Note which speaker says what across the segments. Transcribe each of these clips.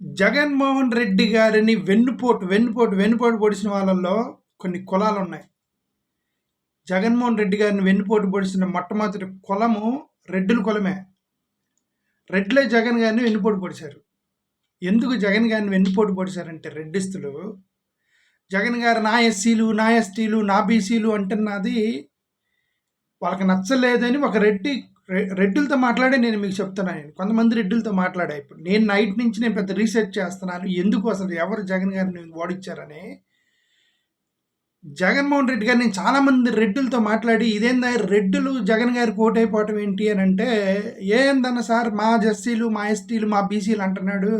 Speaker 1: జగన్మోహన్ రెడ్డి గారిని వెన్నుపోటు వెన్నుపోటు వెన్నుపోటు పొడిచిన వాళ్ళల్లో కొన్ని కులాలు ఉన్నాయి. జగన్మోహన్ రెడ్డి గారిని వెన్నుపోటు పొడిచిన మొట్టమొదటి కులము రెడ్డుల కులమే. రెడ్లే జగన్ గారిని వెన్నుపోటు పొడిచారు. ఎందుకు జగన్ గారిని వెన్నుపోటు పొడిచారంటే రెడ్డిస్తులు జగన్ గారు నా ఎస్సీలు నా ఎస్టీలు నా బీసీలు అంటున్నది వాళ్ళకి నచ్చలేదని ఒక రెడ్డి రెడ్డిలతో మాట్లాడే నేను మీకు చెప్తున్నాను నేను. కొంతమంది రెడ్డిలతో మాట్లాడా ఇప్పుడు. నేను నైట్ నుంచి నేను పెద్ద రీసెర్చ్ చేస్తున్నాను. ఎందుకు అసలు ఎవరు జగన్ గారిని ఓడించారని. జగన్మోహన్ రెడ్డి గారిని నేను చాలామంది రెడ్డులతో మాట్లాడి ఇదేందా రెడ్డులు జగన్ గారికి ఓటైపోవటం ఏంటి అని అంటే ఏందన్న సార్ మా ఎస్సీలు మా ఎస్టీలు మా బీసీలు అంటున్నాడు.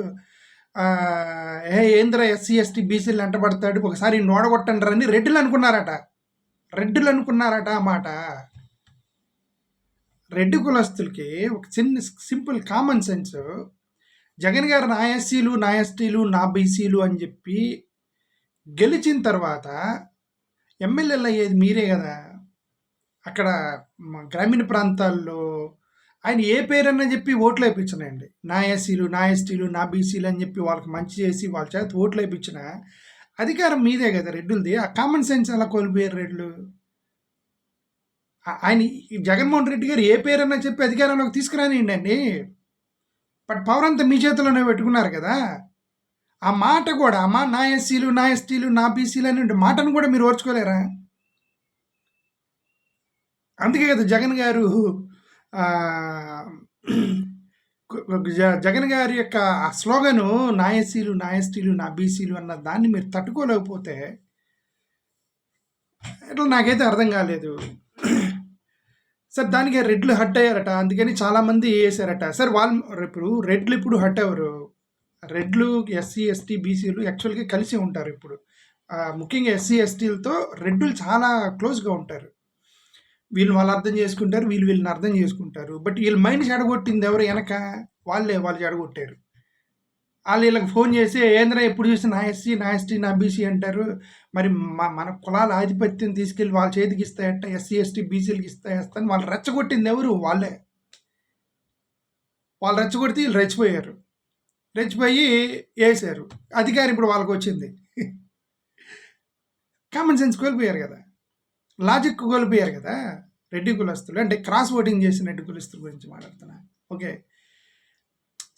Speaker 1: ఏ ఏంద్ర ఎస్సీ ఎస్టీ బీసీలు అంటబడతాడు ఒకసారి నోడగొట్టండి అని రెడ్డిలు అనుకున్నారట. రెడ్డిలు అనుకున్నారట మాట. రెడ్డి కులస్తులకి ఒక చిన్న సింపుల్ కామన్ సెన్స్. జగన్ గారు నా ఎస్సీలు నా ఎస్టీలు నా బీసీలు అని చెప్పి గెలిచిన తర్వాత ఎమ్మెల్యేలు అయ్యేది మీరే కదా. అక్కడ గ్రామీణ ప్రాంతాల్లో ఆయన ఏ పేరన్నా చెప్పి ఓట్లు వేయించినాయండి నా ఎస్సీలు నా ఎస్టీలు నా బీసీలు అని చెప్పి వాళ్ళకి మంచి చేసి వాళ్ళ చేత ఓట్లు వేయించిన అధికారం మీదే కదా రెడ్డులది. ఆ కామన్ సెన్స్ అలా కోల్పోయారు రెడ్లు? ఆయన ఈ జగన్మోహన్ రెడ్డి గారు ఏ పేరన్నా చెప్పి అధికారంలోకి తీసుకురానియండి అండి. బట్ పవర్ అంతా మీ చేతిలోనే పెట్టుకున్నారు కదా. ఆ మాట కూడా అమ్మ నా ఎస్సీలు నా ఎస్టీలు నా బీసీలు అని మాటను కూడా మీరు ఓర్చుకోలేరా? అందుకే కదా జగన్ గారు జగన్ గారి యొక్క ఆ స్లోగను నా ఎస్సీలు నా ఎస్టీలు నా బీసీలు అన్న దాన్ని మీరు తట్టుకోలేకపోతే ఇట్లా నాకైతే అర్థం కాలేదు. సార్ దానికి రెడ్లు హట్ అయ్యారట. అందుకని చాలామంది వేసారట సార్ వాళ్ళు ఇప్పుడు రెడ్లు ఇప్పుడు హట్ అవ్వరు రెడ్లు ఎస్సీ ఎస్టీ బీసీలు యాక్చువల్గా కలిసి ఉంటారు ఇప్పుడు. ముఖ్యంగా ఎస్సీ ఎస్టీలతో రెడ్లు చాలా క్లోజ్గా ఉంటారు. వీళ్ళు వాళ్ళు అర్థం చేసుకుంటారు వీళ్ళు వీళ్ళని అర్థం చేసుకుంటారు. బట్ వీళ్ళ మైండ్ చెడగొట్టింది ఎవరు వెనక? వాళ్ళే వాళ్ళు చెడగొట్టారు. వాళ్ళు వీళ్ళకి ఫోన్ చేసి ఏంద్రా ఎప్పుడు చూసి నా ఎస్సీ నా ఎస్టీ నా బీసీ అంటారు. మరి మా మన కులాల ఆధిపత్యం తీసుకెళ్ళి వాళ్ళ చేతికి ఇస్తాయంట ఎస్సీ ఎస్టీ బీసీలకి ఇస్తాయని వాళ్ళు రెచ్చగొట్టింది ఎవరు? వాళ్ళే. వాళ్ళు రెచ్చగొడితే వీళ్ళు రెచ్చిపోయారు. రెచ్చిపోయి వేసారు అధికారం ఇప్పుడు వాళ్ళకి వచ్చింది. కామన్ సెన్స్ కోల్పోయారు కదా. లాజిక్ కోల్పోయారు కదా. రెడ్డి కులస్తులు అంటే క్రాస్ ఓటింగ్ చేసిన రెడ్డి కులస్తుల గురించి మాట్లాడుతున్నా. ఓకే.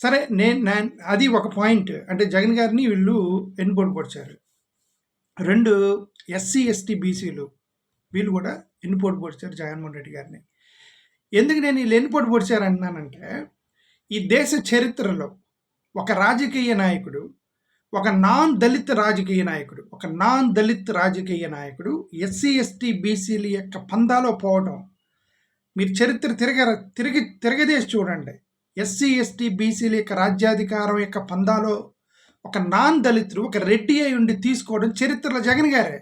Speaker 1: సరే నేను అది ఒక పాయింట్. అంటే జగన్ గారిని వీళ్ళు ఎన్నుపోటు పొడిచారు రెండు ఎస్సీ ఎస్టీ బీసీలు వీళ్ళు కూడా ఎన్నుపోటు పొడిచారు జగన్మోహన్ రెడ్డి గారిని. ఎందుకు నేను వీళ్ళు ఎన్నుపోటు పొడిచారు అన్నానంటే ఈ దేశ చరిత్రలో ఒక రాజకీయ నాయకుడు ఒక నాన్ దళిత్ రాజకీయ నాయకుడు ఒక నాన్ దళిత్ రాజకీయ నాయకుడు ఎస్సీ ఎస్టీ బీసీల యొక్క పందాలో పోవడం మీరు చరిత్ర తిరగ తిరిగి తిరగదేసి చూడండి. ఎస్సీ ఎస్టీ బీసీల యొక్క రాజ్యాధికారం యొక్క పందాలో ఒక నాన్ దళితుడు ఒక రెడ్డి అయి ఉండి తీసుకోవడం చరిత్రలో జగన్ గారే.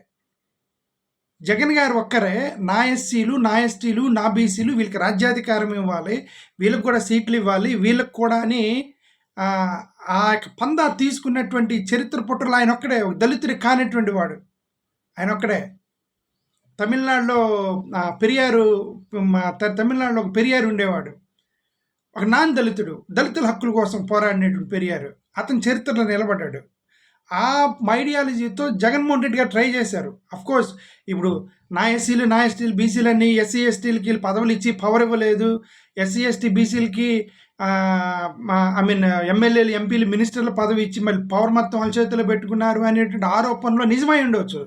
Speaker 1: జగన్ గారు ఒక్కరే నా ఎస్సీలు నా ఎస్టీలు నా బీసీలు వీళ్ళకి రాజ్యాధికారం ఇవ్వాలి వీళ్ళకి కూడా సీట్లు ఇవ్వాలి వీళ్ళకి కూడా అని ఆ యొక్క పందా తీసుకున్నటువంటి చరిత్ర పుట్టలు ఆయన ఒక్కడే దళితుడు కానటువంటి వాడు. ఆయన ఒక్కడే. తమిళనాడులో పెరియారు తమిళనాడులో ఒక పెరియారు ఉండేవాడు. ఒక నాన్ దళితుడు దళితుల హక్కుల కోసం పోరాడినటువంటి పెరియారు అతని చరిత్రలో నిలబడ్డాడు. ఆ ఐడియాలజీతో జగన్మోహన్ రెడ్డి గారు ట్రై చేశారు. కోర్స్ ఇప్పుడు నా ఎస్సీలు నా ఎస్టీలు బీసీలన్నీ ఎస్సీ ఎస్టీలకి వీళ్ళు పదవులు ఇచ్చి పవర్ ఇవ్వలేదు. ఎస్సీ ఎస్టీ బీసీలకి ఐ మీన్ ఎమ్మెల్యేలు ఎంపీలు మినిస్టర్ల పదవి ఇచ్చి మళ్ళీ పవర్ మొత్తం వాళ్ళ చేతిలో పెట్టుకున్నారు అనేటువంటి ఆరోపణలో నిజమై ఉండవచ్చు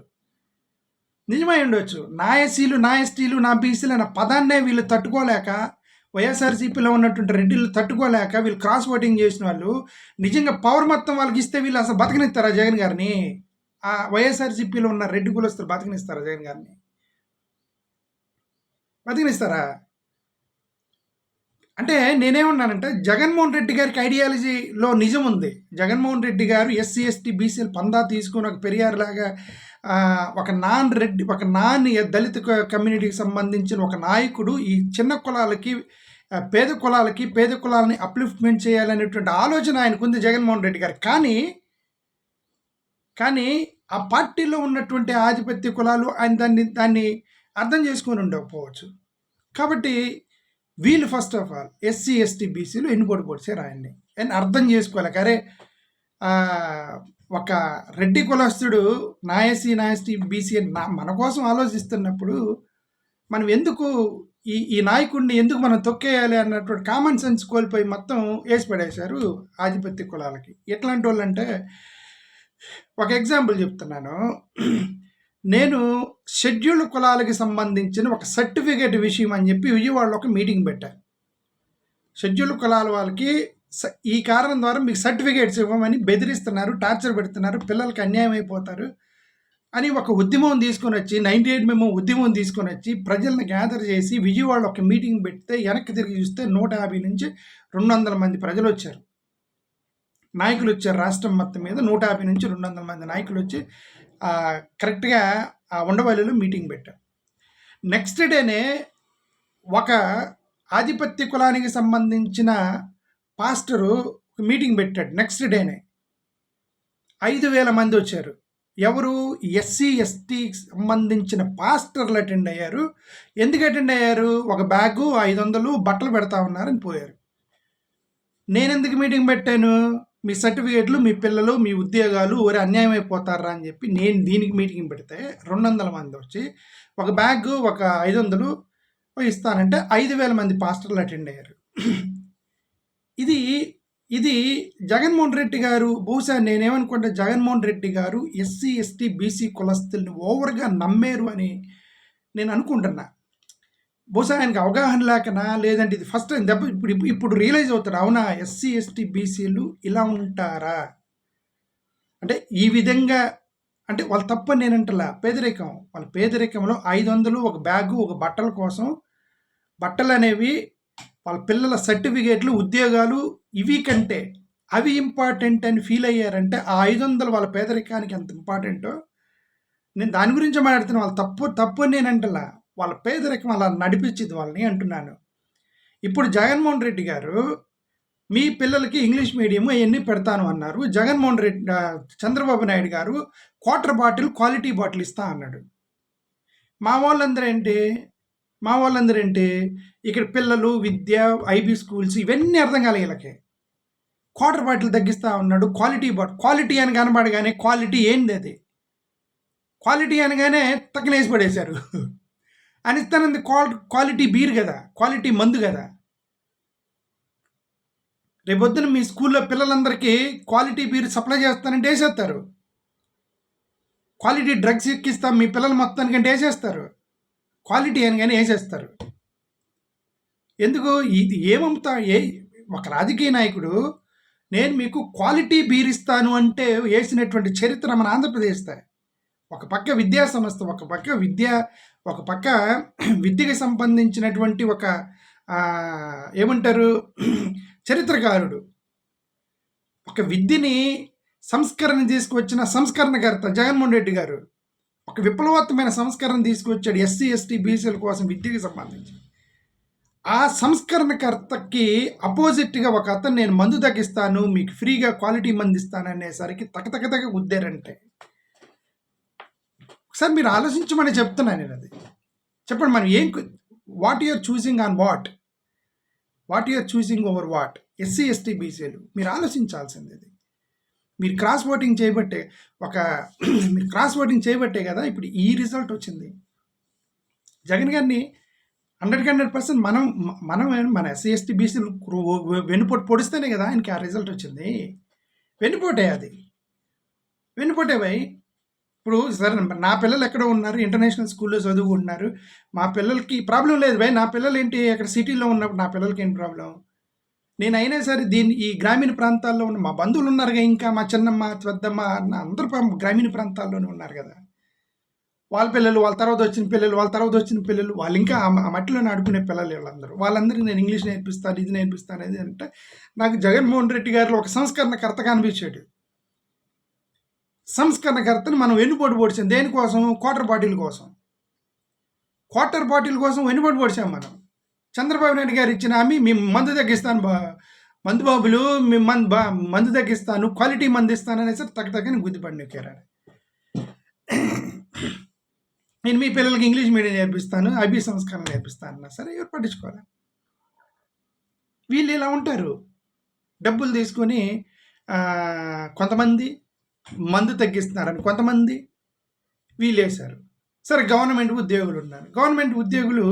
Speaker 1: నిజమై ఉండవచ్చు నా ఎస్సీలు నా ఎస్టీలు నా బీసీలు అన్న పదాన్నే వీళ్ళు తట్టుకోలేక వైఎస్ఆర్సీపీలో ఉన్నటువంటి రెడ్డిలు తట్టుకోలేక వీళ్ళు క్రాస్ ఓటింగ్ చేసిన వాళ్ళు నిజంగా పవర్ మొత్తం వాళ్ళకి ఇస్తే వీళ్ళు అసలు బతకనిస్తారా జగన్ గారిని? ఆ వైఎస్ఆర్సీపీలో ఉన్న రెడ్డి కులస్తులు బతకనిస్తారా జగన్ గారిని? బతికినిస్తారా? అంటే నేనేమన్నానంటే జగన్మోహన్ రెడ్డి గారికి ఐడియాలజీలో నిజం ఉంది. జగన్మోహన్ రెడ్డి గారు ఎస్సీ ఎస్టీ బీసీలు పందా తీసుకుని ఒక పెరియార్ లాగా ఒక నాన్ రెడ్డి ఒక నాన్ దళిత కమ్యూనిటీకి సంబంధించిన ఒక నాయకుడు ఈ చిన్న కులాలకి పేద కులాలకి పేద కులాలని అప్లిఫ్ట్మెంట్ చేయాలనేటువంటి ఆలోచన ఆయనకు ఉంది జగన్మోహన్ రెడ్డి గారు. కానీ కానీ ఆ పార్టీలో ఉన్నటువంటి ఆధిపత్య కులాలు ఆయన దాన్ని దాన్ని అర్థం చేసుకొని ఉండకపోవచ్చు. కాబట్టి వీళ్ళు first of all SC ST బీసీలు ఎన్నుకోటి పొడిచారు ఆయన్ని. అని అర్థం చేసుకోలేక అరే ఒక రెడ్డి కులస్తుడు నా ఎస్టీ బీసీ నా మన కోసం ఆలోచిస్తున్నప్పుడు మనం ఎందుకు ఈ ఈ నాయకుడిని ఎందుకు మనం తొక్కేయాలి అన్నటువంటి కామన్ సెన్స్ కోల్పోయి మొత్తం వేసి పడేశారు ఆధిపత్య కులాలకి. ఎట్లాంటి వాళ్ళు అంటే ఒక ఎగ్జాంపుల్ చెప్తున్నాను. నేను షెడ్యూల్డ్ కులాలకి సంబంధించిన ఒక సర్టిఫికేట్ విషయం అని చెప్పి విజయవాడలో ఒక మీటింగ్ పెట్టాను షెడ్యూల్డ్ కులాల వాళ్ళకి స- ఈ కారణం ద్వారా మీకు సర్టిఫికేట్స్ ఇవ్వమని బెదిరిస్తున్నారు టార్చర్ పెడుతున్నారు పిల్లలకి అన్యాయం అయిపోతారు అని ఒక ఉద్యమం తీసుకొని వచ్చి నైంటీ ఎయిట్ మేము ఉద్యమం తీసుకొని వచ్చి ప్రజల్ని గ్యాదర్ చేసి విజయవాడలో ఒక మీటింగ్ పెడితే వెనక్కి తిరిగి చూస్తే నూట యాభై నుంచి రెండు వందల మంది ప్రజలు వచ్చారు. నాయకులు వచ్చారు రాష్ట్రం మొత్తం మీద నూట యాభై నుంచి రెండు వందల మంది నాయకులు వచ్చి కరెక్ట్గా ఆ ఉండవల్లిలో మీటింగ్ పెట్టారు. నెక్స్ట్ డేనే ఒక ఆధిపత్య కులానికి సంబంధించిన పాస్టరు ఒక మీటింగ్ పెట్టాడు. నెక్స్ట్ డేనే ఐదు వేల మంది వచ్చారు. ఎవరు? ఎస్సీ ఎస్టీకి సంబంధించిన పాస్టర్లు అటెండ్ అయ్యారు. ఎందుకు అటెండ్ అయ్యారు? ఒక బ్యాగు ఐదు వందలు బట్టలు పెడతా ఉన్నారని పోయారు. నేను ఎందుకు మీటింగ్ పెట్టాను? మీ సర్టిఫికేట్లు మీ పిల్లలు మీ ఉద్యోగాలు ఒరే అన్యాయం అయిపోతారా అని చెప్పి నేను దీనికి మీటింగ్ పెడితే రెండు వందల మంది వచ్చి ఒక బ్యాగ్ ఒక ఐదు వందలు ఇస్తానంటే ఐదు వేల మంది పాస్టర్లు అటెండ్ అయ్యారు. ఇది ఇది జగన్మోహన్ రెడ్డి గారు బహుశా నేనేమనుకుంటే జగన్మోహన్ రెడ్డి గారు ఎస్సీ ఎస్టీ బీసీ కులస్తుల్ని ఓవర్గా నమ్మారు అని నేను అనుకుంటున్నా. బహుశా ఆయనకు అవగాహన లేకనా? లేదంటే ఇది ఫస్ట్ టైం దెబ్బ ఇప్పుడు ఇప్పుడు రియలైజ్ అవుతాడు అవునా? ఎస్సీ ఎస్టీ బీసీలు ఇలా ఉంటారా? అంటే ఈ విధంగా అంటే వాళ్ళు తప్ప నేనంటలా పేదరికం. వాళ్ళ పేదరికంలో ఐదు వందలు ఒక బ్యాగు ఒక బట్టల కోసం బట్టలు అనేవి వాళ్ళ పిల్లల సర్టిఫికేట్లు ఉద్యోగాలు ఇవి కంటే అవి ఇంపార్టెంట్ అని ఫీల్ అయ్యారంటే ఆ ఐదు వందలు వాళ్ళ పేదరికానికి ఎంత ఇంపార్టెంటో నేను దాని గురించి మాట్లాడుతున్నా వాళ్ళు తప్పు తప్పు అని నేను అంటలా. వాళ్ళ పేదరికం అలా నడిపించింది వాళ్ళని అంటున్నాను. ఇప్పుడు జగన్మోహన్ రెడ్డి గారు మీ పిల్లలకి ఇంగ్లీష్ మీడియం అవన్నీ పెడతాను అన్నారు. జగన్మోహన్ రెడ్డి చంద్రబాబు నాయుడు గారు క్వార్టర్ బాటిల్ క్వాలిటీ బాటిల్ ఇస్తా అన్నాడు. మా వాళ్ళందరూ ఏంటి? మా వాళ్ళందరూ అంటే ఇక్కడ పిల్లలు విద్య ఐబీ స్కూల్స్ ఇవన్నీ అర్థం కాలే వీళ్ళకి. క్వార్టర్ బాటిల్ తగ్గిస్తూ ఉన్నాడు క్వాలిటీ బాటిల్ క్వాలిటీ అని కనబడగానే క్వాలిటీ ఏంది అది? క్వాలిటీ అనగానే తక్కనేసి పడేశారు. అని ఇస్తానంది క్వాలిటీ బీర్ కదా క్వాలిటీ మందు కదా. రేపొద్దున మీ స్కూల్లో పిల్లలందరికీ క్వాలిటీ బీర్ సప్లై చేస్తానంటే వేసేస్తారు. క్వాలిటీ డ్రగ్స్ ఎక్కిస్తాం మీ పిల్లలు మొత్తానికంటే వేసేస్తారు. క్వాలిటీ అని కానీ వేసేస్తారు. ఎందుకు? ఇది ఏమమ్ముతా? ఏ ఒక రాజకీయ నాయకుడు నేను మీకు క్వాలిటీ బీర్ ఇస్తాను అంటే వేసినటువంటి చరిత్ర మన ఆంధ్రప్రదేశ్దే. ఒక పక్క విద్యా సంస్థ ఒక పక్క విద్య ఒక పక్క విద్యకి సంబంధించినటువంటి ఒక ఏమంటారు? చరిత్రకారుడు. ఒక విద్యని సంస్కరణ తీసుకువచ్చిన సంస్కరణకర్త జగన్మోహన్ రెడ్డి గారు. ఒక విప్లవాత్మకమైన సంస్కరణ తీసుకొచ్చాడు ఎస్సీ ఎస్టీ బీసీల కోసం విద్యకి సంబంధించి. ఆ సంస్కరణకర్తకి అపోజిట్గా ఒక అతను నేను మందు తగ్గిస్తాను మీకు ఫ్రీగా క్వాలిటీ మందు ఇస్తాను అనేసరికి తగతగతగ గుద్దారంటే. ఒకసారి మీరు ఆలోచించమని చెప్తున్నాను నేను అది. చెప్పండి మనం ఏం what you're choosing on what what you're choosing over what SC ST బీసీలు. మీరు ఆలోచించాల్సింది ఇది మీరు క్రాస్ ఓటింగ్ చేయబట్టే ఒక మీరు క్రాస్ ఓటింగ్ చేయబట్టే కదా ఇప్పుడు ఈ రిజల్ట్ వచ్చింది. జగన్ గారిని హండ్రెడ్కి హండ్రెడ్ పర్సెంట్ మనం మనం మన ఎస్సీ ఎస్టీ బీసీలు వెన్నుపోటు పొడిస్తేనే కదా ఆయనకి ఆ రిజల్ట్ వచ్చింది. వెన్నుపోటే అది. వెన్నుపోటే భయ్. ఇప్పుడు సరే నా పిల్లలు ఎక్కడ ఉన్నారు ఇంటర్నేషనల్ స్కూల్లో చదువుకుంటున్నారు. మా పిల్లలకి ప్రాబ్లం లేదు భయ్. నా పిల్లలు ఏంటి? అక్కడ సిటీలో ఉన్నప్పుడు నా పిల్లలకి ఏంటి ప్రాబ్లం నేను అయినా సరే దీన్ని ఈ గ్రామీణ ప్రాంతాల్లో ఉన్న మా బంధువులు ఉన్నారుగా ఇంకా మా చిన్నమ్మ పెద్దమ్మ అన్న అందరూ గ్రామీణ ప్రాంతాల్లోనే ఉన్నారు కదా. వాళ్ళ పిల్లలు వాళ్ళ తర్వాత వచ్చిన పిల్లలు వాళ్ళ తర్వాత వచ్చిన పిల్లలు వాళ్ళు ఇంకా ఆ మట్టిలోనే ఆడుకునే పిల్లలు వీళ్ళందరూ వాళ్ళందరికీ నేను ఇంగ్లీష్ నేర్పిస్తాను ఇది నేర్పిస్తాను అది అంటే నాకు జగన్మోహన్ రెడ్డి గారు ఒక సంస్కరణకర్తగా అనిపించాడు. సంస్కరణకర్తను మనం వెన్నుపోటు పొడిచాం దేనికోసం? క్వార్టర్ బాటిల్ కోసం. క్వార్టర్ బాటిల్ కోసం వెన్నుపోటు పొడిచాం మనం. చంద్రబాబు నాయుడు గారు ఇచ్చిన హామీ మేము మందు తగ్గిస్తాను బా మందు బాబులు మేము మందు బా మందు తగ్గిస్తాను క్వాలిటీ మందు ఇస్తాను అనేసి తగ్గ తగ్గని గుద్దిపడి నొక్కారు నేను మీ పిల్లలకి ఇంగ్లీష్ మీడియం నేర్పిస్తాను అభి సంస్కరణ నేర్పిస్తాను అన్నా సరే ఎవరు పట్టించుకోవాలి వీళ్ళు ఇలా ఉంటారు. డబ్బులు తీసుకొని కొంతమంది మందు తగ్గిస్తున్నారని కొంతమంది వీళ్ళు వేశారు. సరే గవర్నమెంట్ ఉద్యోగులు ఉన్నారు. గవర్నమెంట్ ఉద్యోగులు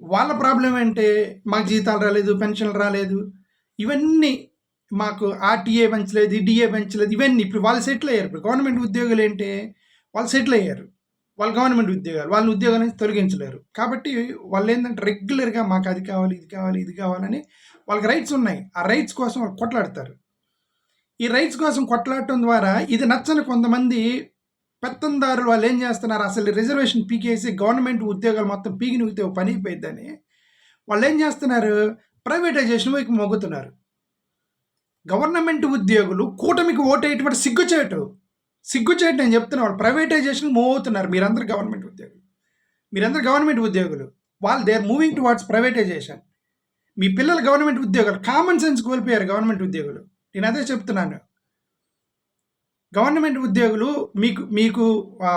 Speaker 1: వాళ్ళ ప్రాబ్లం ఏంటి? మాకు జీతాలు రాలేదు పెన్షన్లు రాలేదు. ఇవన్నీ మాకు ఆర్టీఏ పెంచలేదు డిఏ పెంచలేదు ఇవన్నీ ఇప్పుడు వాళ్ళు సెటిల్ అయ్యారు. ఇప్పుడు గవర్నమెంట్ ఉద్యోగులు ఏంటి? వాళ్ళు సెటిల్ అయ్యారు. వాళ్ళు గవర్నమెంట్ ఉద్యోగాలు వాళ్ళని ఉద్యోగాల నుంచి తొలగించలేరు. కాబట్టి వాళ్ళు ఏంటంటే రెగ్యులర్గా మాకు అది కావాలి ఇది కావాలి ఇది కావాలని వాళ్ళకి రైట్స్ ఉన్నాయి. ఆ రైట్స్ కోసం వాళ్ళు కొట్లాడతారు. ఈ రైట్స్ కోసం కొట్లాడటం ద్వారా ఇది నచ్చని కొంతమంది పెత్తందారులు వాళ్ళు ఏం చేస్తున్నారు? అసలు రిజర్వేషన్ పీకేసి గవర్నమెంట్ ఉద్యోగాలు మొత్తం పీకి నుగితే పని అయిపోయిద్దని వాళ్ళు ఏం చేస్తున్నారు? ప్రైవేటైజేషన్ వైపు మొగ్గుతున్నారు గవర్నమెంట్ ఉద్యోగులు కూటమికి ఓటేటువంటి సిగ్గుచేటు సిగ్గుచేటు నేను చెప్తున్నా వాళ్ళు ప్రైవేటైజేషన్ మూవ్ అవుతున్నారు మీరందరూ గవర్నమెంట్ ఉద్యోగులు. మీరందరూ గవర్నమెంట్ ఉద్యోగులు. వాళ్ళు they are moving towards privatization. మీ పిల్లలు గవర్నమెంట్ ఉద్యోగాలు. కామన్ సెన్స్ కోల్పోయారు గవర్నమెంట్ ఉద్యోగులు. నేను అదే చెప్తున్నాను. గవర్నమెంట్ ఉద్యోగులు మీకు మీకు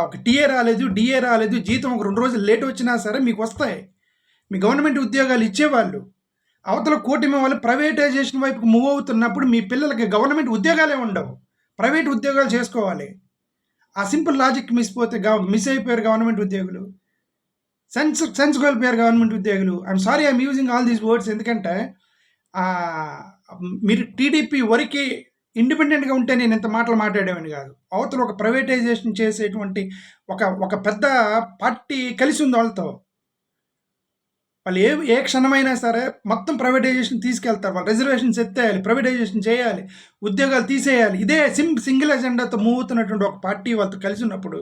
Speaker 1: ఒక టీఏ రాలేదు డిఏ రాలేదు జీతం ఒక రెండు రోజులు లేట్ వచ్చినా సరే మీకు వస్తాయి. మీ గవర్నమెంట్ ఉద్యోగాలు ఇచ్చేవాళ్ళు. అవతల కూటమి వాళ్ళు ప్రైవేటైజేషన్ వైపు మూవ్ అవుతున్నప్పుడు మీ పిల్లలకి గవర్నమెంట్ ఉద్యోగాలే ఉండవు. ప్రైవేట్ ఉద్యోగాలు చేసుకోవాలి. ఆ సింపుల్ లాజిక్ మిస్ పోతే మిస్ అయిపోయారు గవర్నమెంట్ ఉద్యోగులు. సెన్స్ సెన్స్ కోల్పోయారు గవర్నమెంట్ ఉద్యోగులు. I'm sorry I'm using all these words ఎందుకంటే మీరు టీడీపీ వరకు ఇండిపెండెంట్గా ఉంటే నేను ఇంత మాటలు మాట్లాడేవాడిని కాదు. అవతల ఒక ప్రైవేటైజేషన్ చేసేటువంటి ఒక ఒక పెద్ద పార్టీ కలిసి ఉంది వాళ్ళతో. వాళ్ళు ఏ ఏ క్షణమైనా సరే మొత్తం ప్రైవేటైజేషన్ తీసుకెళ్తారు. వాళ్ళు రిజర్వేషన్స్ ఎత్తేయాలి ప్రైవేటైజేషన్ చేయాలి ఉద్యోగాలు తీసేయాలి. ఇదే సిం సింగిల్ ఎజెండాతో మూవ్ అవుతున్నటువంటి ఒక పార్టీ వాళ్ళతో కలిసి ఉన్నప్పుడు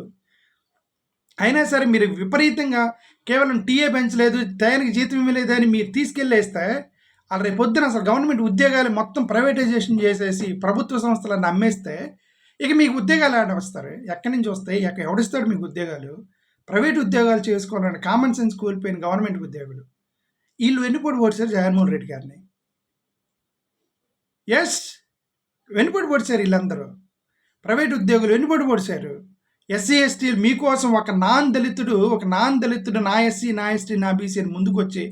Speaker 1: అయినా సరే మీరు విపరీతంగా కేవలం టీఏ పెంచలేదు టయానికి జీతం ఇవ్వలేదు అని మీరు తీసుకెళ్ళేస్తే అలా రేపు పొద్దున అసలు గవర్నమెంట్ ఉద్యోగాలు మొత్తం ప్రైవేటైజేషన్ చేసేసి ప్రభుత్వ సంస్థలను అమ్మేస్తే ఇక మీకు ఉద్యోగాలు ఆడ వస్తారు? ఎక్కడి నుంచి వస్తాయి? ఎక్కడ ఎవడిస్తాడు మీకు ఉద్యోగాలు? ప్రైవేట్ ఉద్యోగాలు చేసుకోవాలని కామన్ సెన్స్ కోల్పోయిన గవర్నమెంట్ ఉద్యోగులు. వీళ్ళు వెన్నుపోటు పొడిచారు జగన్మోహన్ రెడ్డి గారిని. ఎస్ వెన్నుపోటు పొడిచారు వీళ్ళందరూ. ప్రైవేట్ ఉద్యోగులు వెన్నుపోటు పొడిచారు ఎస్సీ ఎస్టీలు మీకోసం ఒక నాన్ దళితుడు ఒక నాన్ దళితుడు నా ఎస్సీ నా ఎస్టీ నా బీసీ అని ముందుకు వచ్చి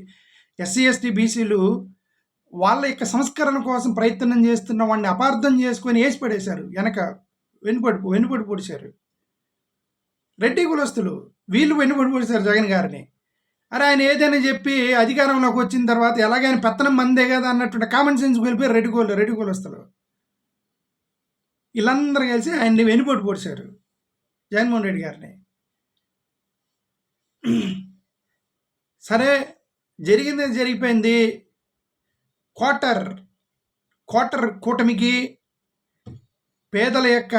Speaker 1: ఎస్సీ ఎస్టీ బీసీలు వాళ్ళ యొక్క సంస్కరణ కోసం ప్రయత్నం చేస్తున్న వాడిని అపార్థం చేసుకొని వేసి పడేశారు. వెనక వెనుపడి వెనుపడి పొడిచారు. రెడ్డి కులస్తులు వీళ్ళు వెనుపడి పొడిచారు జగన్ గారిని. అరే ఆయన ఏదైనా చెప్పి అధికారంలోకి వచ్చిన తర్వాత ఎలాగైనా పెత్తనం మందే కదా అన్నటువంటి కామన్ సెన్స్ వెళ్ళిపోయి రెడ్డి కోళ్ళు రెడ్డి కులస్తులు. వీళ్ళందరూ కలిసి ఆయన్ని వెనుపడి పొడిచారు జగన్మోహన్ రెడ్డి గారిని. సరే జరిగింది జరిగిపోయింది. క్వార్టర్ క్వార్టర్ కూటమికి పేదల యొక్క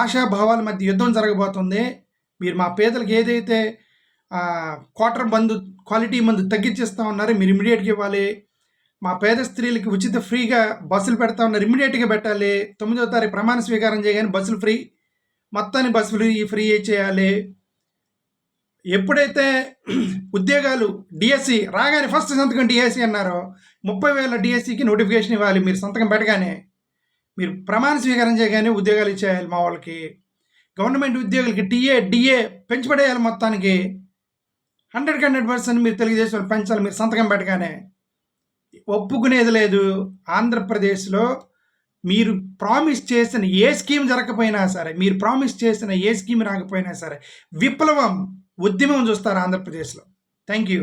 Speaker 1: ఆశాభావాల మధ్య యుద్ధం జరగబోతుంది. మీరు మా పేదలకు ఏదైతే క్వార్టర్ మందు క్వాలిటీ మందు తగ్గించేస్తా ఉన్నారో మీరు ఇమీడియట్గా ఇవ్వాలి. మా పేద స్త్రీలకి ఉచిత ఫ్రీగా బస్సులు పెడతా ఉన్నారు ఇమీడియట్గా పెట్టాలి. తొమ్మిదో తారీఖు ప్రమాణ స్వీకారం చేయగానే బస్సులు ఫ్రీ మొత్తాన్ని బస్సులు ఫ్రీ ఫ్రీ చేయాలి. ఎప్పుడైతే ఉద్యోగాలు డిఎస్సి రాగానే ఫస్ట్ సంతకం డిఎస్సి అన్నారో ముప్పై వేల డిఎస్సికి నోటిఫికేషన్ ఇవ్వాలి మీరు సంతకం పెట్టగానే మీరు ప్రమాణ స్వీకారం చేయగానే ఉద్యోగాలు ఇచ్చేయాలి మా వాళ్ళకి. గవర్నమెంట్ ఉద్యోగులకి టీఏ డిఏ పెంచిపడేయాలి మొత్తానికి. హండ్రెడ్కి హండ్రెడ్ పర్సెంట్ మీరు తెలుగుదేశం పెంచాలి మీరు సంతకం పెట్టగానే. ఒప్పుకునేది లేదు. ఆంధ్రప్రదేశ్లో మీరు ప్రామిస్ చేసిన ఏ స్కీమ్ జరగకపోయినా సరే మీరు ప్రామిస్ చేసిన ఏ స్కీమ్ రాకపోయినా సరే విప్లవం ఉద్యమం చూస్తారు ఆంధ్రప్రదేశ్లో. Thank you.